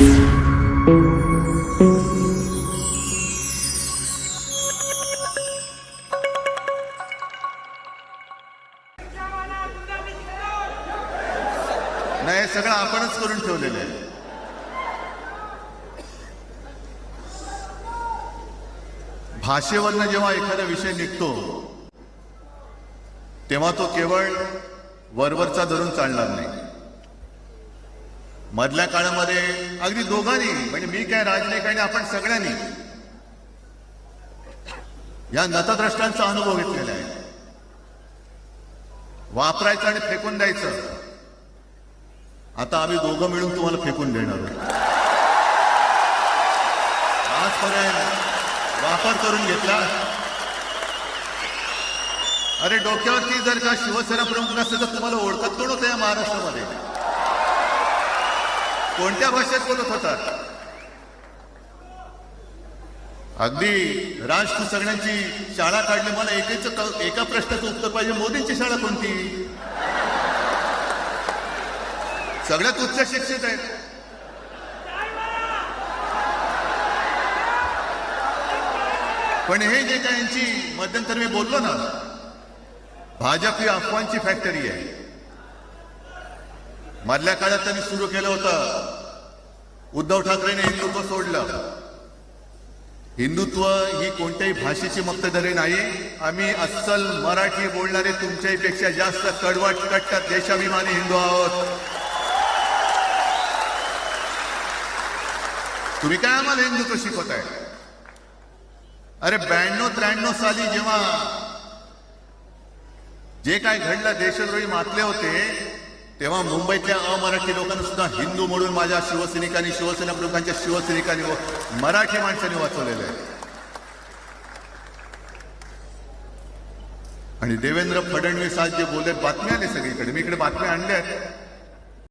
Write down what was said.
नाही हे सगळं आपणच करून ठेवलेलं आहे. भाषेवरनं जेव्हा एखादा विषय निघतो तेव्हा तो केवळ वरवरचा धरून चालणार नाही. मधल्या काळामध्ये अगदी दोघांनी म्हणजे मी काय राजने काय नाही आपण सगळ्यांनी या नतद्रष्टांचा अनुभव घेतलेला आहे. वापरायचं आणि फेकून द्यायचं. आता आम्ही दोघं मिळून तुम्हाला फेकून देणार आजपर्यंत वापर करून घेतला. अरे डोक्यावरती जर का शिवसेना प्रमुख नसेल तर तुम्हाला ओळखत कोण होतं या महाराष्ट्रामध्ये? कोणत्या भाषेत बोलत होता अगदी राज तू सगळ्यांची शाळा काढली मला एकेच एका प्रश्नाचं उत्तर पाहिजे मोदींची शाळा कोणती? सगळ्यात उच्च शिक्षित आहेत पण हे जे काय यांची मध्यंतर मी बोललो ना भाजप ही अफवांची फॅक्टरी आहे. मधल्या काळात त्यांनी सुरू केलं होतं. उद्धव ठाकरेने हिंदुत्व सोडलं. हिंदुत्व ही कोणत्याही भाषेची मक्तेदारी नाही. आम्ही अस्सल मराठी बोलणारे तुमच्यापेक्षा जास्त कडवट कट्ट देशाभिमानी हिंदू आहोत. तुम्ही काय आम्हाला हिंदुत्व शिकवताय? अरे ब्याण्णव त्र्याण्णव साली जेव्हा जे काय घडलं देशद्रोही मातले होते तेव्हा मुंबईतल्या अमराठी लोकांना सुद्धा हिंदू म्हणून माझ्या शिवसैनिकांनी शिवसेना प्रमुखांच्या शिवसैनिकांनी मराठी माणसांनी वाचवलेलं आहे. आणि देवेंद्र फडणवीस आज जे बोलत बातम्या आले सगळीकडे. मी इकडे बातम्या आणल्या आहेत